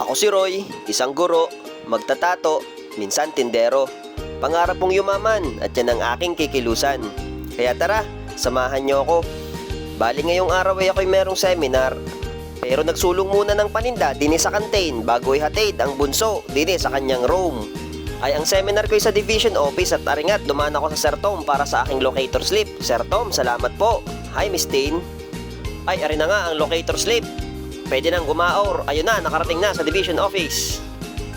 Ako si Roy, isang guro, magtatato, minsan tindero. Pangarap kong yumaman at yan ang aking kikilusan. Kaya tara, samahan niyo ako. Bali ngayong araw ay ako'y merong seminar. Pero nagsulong muna ng paninda dini sa canteen bago ihatid ang bunso dini sa kanyang room. Ay ang seminar ko sa division office at aringat dumaan ako sa Sir Tom para sa aking locator slip. Sir Tom, salamat po. Hi Miss Tin. Ay, arin na nga ang locator slip. Pwede nang gumaor. Ayun na, nakarating na sa division office.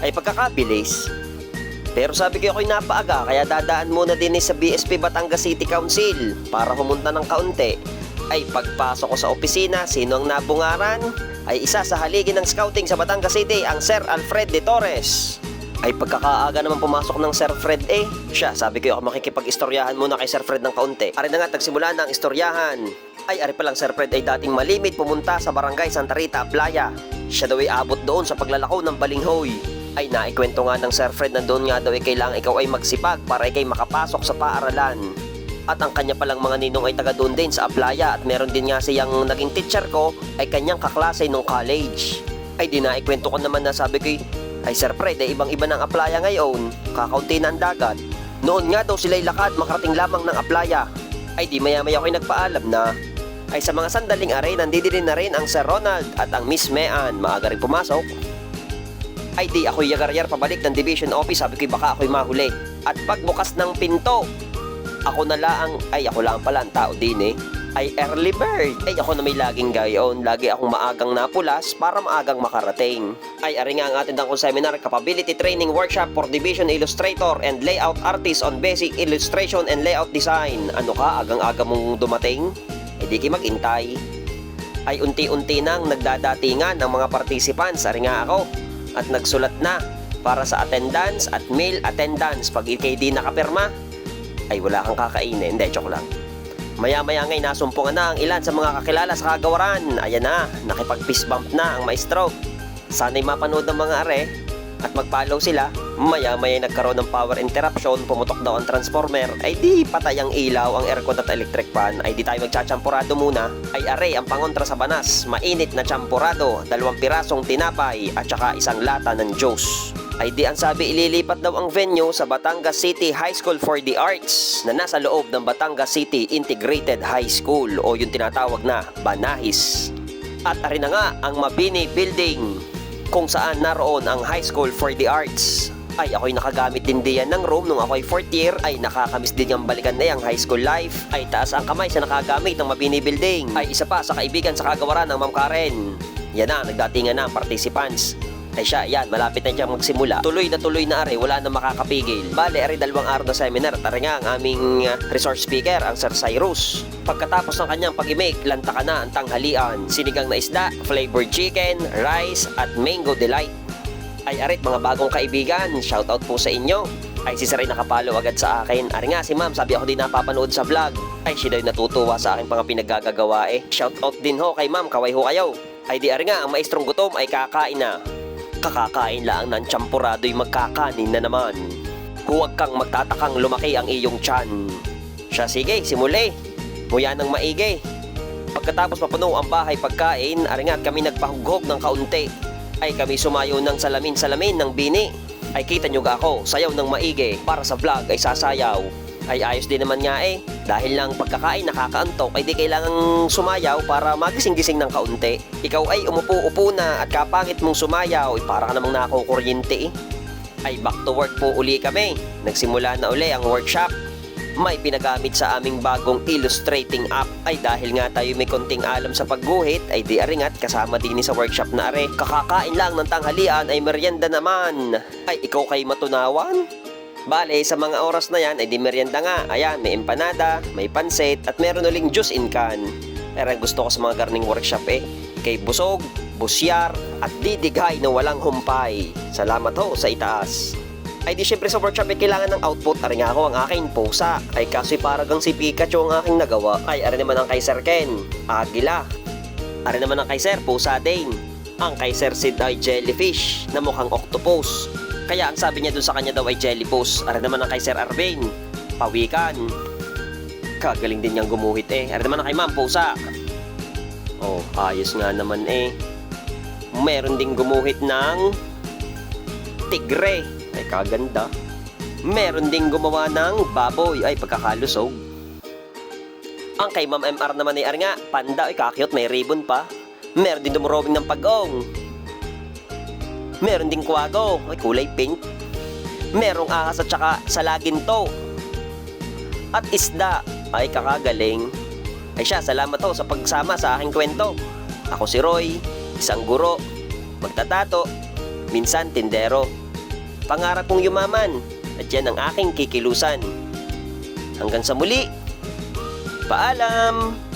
Ay pagkakabilis. Pero sabi ko ako'y napaaga kaya dadaan muna din sa BSP Batangas City Council para humunta ng kaunti. Ay pagpasok ko sa opisina, sino ang nabungaran? Ay isa sa haligi ng scouting sa Batangas City, ang Sir Alfred de Torres. Ay pagkakaaga naman pumasok ng Sir Fred eh. Siya, sabi ko ako makikipag-istoryahan muna kay Sir Fred ng kaunti. Ari na nga, nagsimula na ang istoryahan. Ay, ari pa lang Sir Fred ay dating malimit pumunta sa barangay Santa Rita, Playa. Siya daw ay abot doon sa paglalakaw ng balinghoy. Ay naikwento nga ng Sir Fred na doon nga daw ay kailangan ikaw ay magsipag para ikay makapasok sa paaralan. At ang kanya palang mga ninong ay taga doon din sa Aplaya at meron din nga siyang naging teacher ko ay kanyang kaklase nung college. Ay di naikwento ko naman na sabi ko ay Sir Fred ay ibang-iba ng Aplaya ngayon, kakaunti na ang dagat. Noon nga daw sila'y lakad makarating lamang ng Aplaya. Ay di maya-maya ako'y nagpaalam na ay sa mga sandaling aray nandito din na rin ang Sir Ronald at ang Miss Mean maaga rin pumasok. Ay di ako'y yagar-yar pabalik ng division office sabi ko baka ako'y mahuli. At pagbukas ng pinto, ako na lang, ay ako lang pala ang tao din eh, ay early bird. Ay ako na may laging gayon, lagi akong maagang napulas para maagang makarating. Ay ari nga ang ating dangkong seminar, Capability Training Workshop for Division Illustrator and Layout Artist on Basic Illustration and Layout Design. Ano ka, agang-aga mong dumating? Hindi ki magintay. Ay unti-unti nang nagdadatingan ang mga participants, ari nga ako. At nagsulat na para sa attendance at meal attendance pag ikay di nakapirma ay wala kang kakainin. Hindi, joke lang. Maya-maya ngay nasumpungan na ang ilan sa mga kakilala sa kagawaran. Ayan na, nakipag-fist na ang maestro. Sana'y mapanood ng mga are at mag-follow sila. Maya-maya nagkaroon ng power interruption, pumutok daw ang transformer. Ay di patay ang ilaw, ang aircon at electric fan. Ay di tayo magchachampurado muna. Ay are ang pangontra sa banas. Mainit na champurado, dalawang pirasong tinapay at saka isang lata ng juice ay di ang sabi ililipat daw ang venue sa Batangas City High School for the Arts na nasa loob ng Batangas City Integrated High School o yung tinatawag na Banahis. At arin na nga ang Mabini Building kung saan naroon ang High School for the Arts. Ay ako'y nakagamit din diyan ng room nung ako'y 4th year ay nakakamiss din yung balikan na yung high school life. Ay taas ang kamay sa nakagamit ng Mabini Building. Ay isa pa sa kaibigan sa kagawaran ng Ma'am Karen. Yan na, nagdatingan na ang participants ay siya, yan, malapit na siyang magsimula. Tuloy na tuloy na are, wala na makakapigil. Bale, are dalawang araw na seminar. Tara nga ang aming uh, resource speaker, ang Sir Cyrus. Pagkatapos ng kanyang pag-imake, lanta ka na ang tanghalian. Sinigang na isda, flavored chicken, rice, at mango delight. Ay arit mga bagong kaibigan, shoutout po sa inyo. Ay si Sir ay nakapalo agad sa akin. Ari nga si ma'am, sabi ako din napapanood sa vlog. Ay siya daw natutuwa sa aking mga pinaggagawa eh. Shoutout din ho kay ma'am, kaway ho kayo. Ay di ari nga, ang maestrong gutom ay kakain na. Kakakain lang ng champurado'y magkakanin na naman. Huwag kang magtatakang lumaki ang iyong tiyan. Siya sige, simuli. Muya ng maigi. Pagkatapos mapuno ang bahay pagkain, aringat kami nagpahughog ng kaunti. Ay kami sumayo ng salamin-salamin ng bini. Ay kita nyo ga ako, sayaw ng maigi. Para sa vlog ay sasayaw. Ay ayos din naman nga eh. Dahil lang pagkakain nakakaantok ay di kailangang sumayaw para magising-gising ng kaunti. Ikaw ay umupo-upo na at kapangit mong sumayaw ay para ka namang nakukuryente eh. Ay back to work po uli kami. Nagsimula na uli ang workshop. May pinagamit sa aming bagong illustrating app ay dahil nga tayo may konting alam sa pagguhit ay di aringat kasama din sa workshop na are. Kakakain lang ng tanghalian ay merienda naman. Ay ikaw kay matunawan? Bale, sa mga oras na yan, ay di merienda nga. Ayan, may empanada, may pansit, at meron uling juice in can. Pero gusto ko sa mga gardening workshop eh, kay busog, busyar, at didighay na walang humpay. Salamat ho sa itaas. Ay di syempre sa workshop ay kailangan ng output. Ari nga ako ang aking pusa. Ay kasi paragang si Pikachu ang aking nagawa. Ay ari naman ang kay Sir Ken, agila. Ari naman ang kay Sir, pusa din. Ang kay Sir Sid ay jellyfish na mukhang octopus. Kaya ang sabi niya dun sa kanya daw ay jellypus. Ara naman ang kay Sir Arvin. Pawikan. Kagaling din niyang gumuhit eh. Ara naman ang kay Ma'am Pusa. Oh, ayos nga naman eh. Meron ding gumuhit ng tigre. Ay, kaganda. Meron ding gumawa ng baboy. Ay, pagkakalusog. Ang kay Ma'am MR naman ay nga, panda. Ay, kakyot, may ribbon pa. Meron din dumurobing ng pag-ong. Meron ding kwago. Ay, kulay pink. Merong ahas at saka salaginto. At isda. Ay, kakagaling. Ay siya, salamat to sa pagsama sa aking kwento. Ako si Roy, isang guro, magtatato, minsan tindero. Pangarap kong yumaman at yan ang aking kikilusan. Hanggang sa muli, paalam!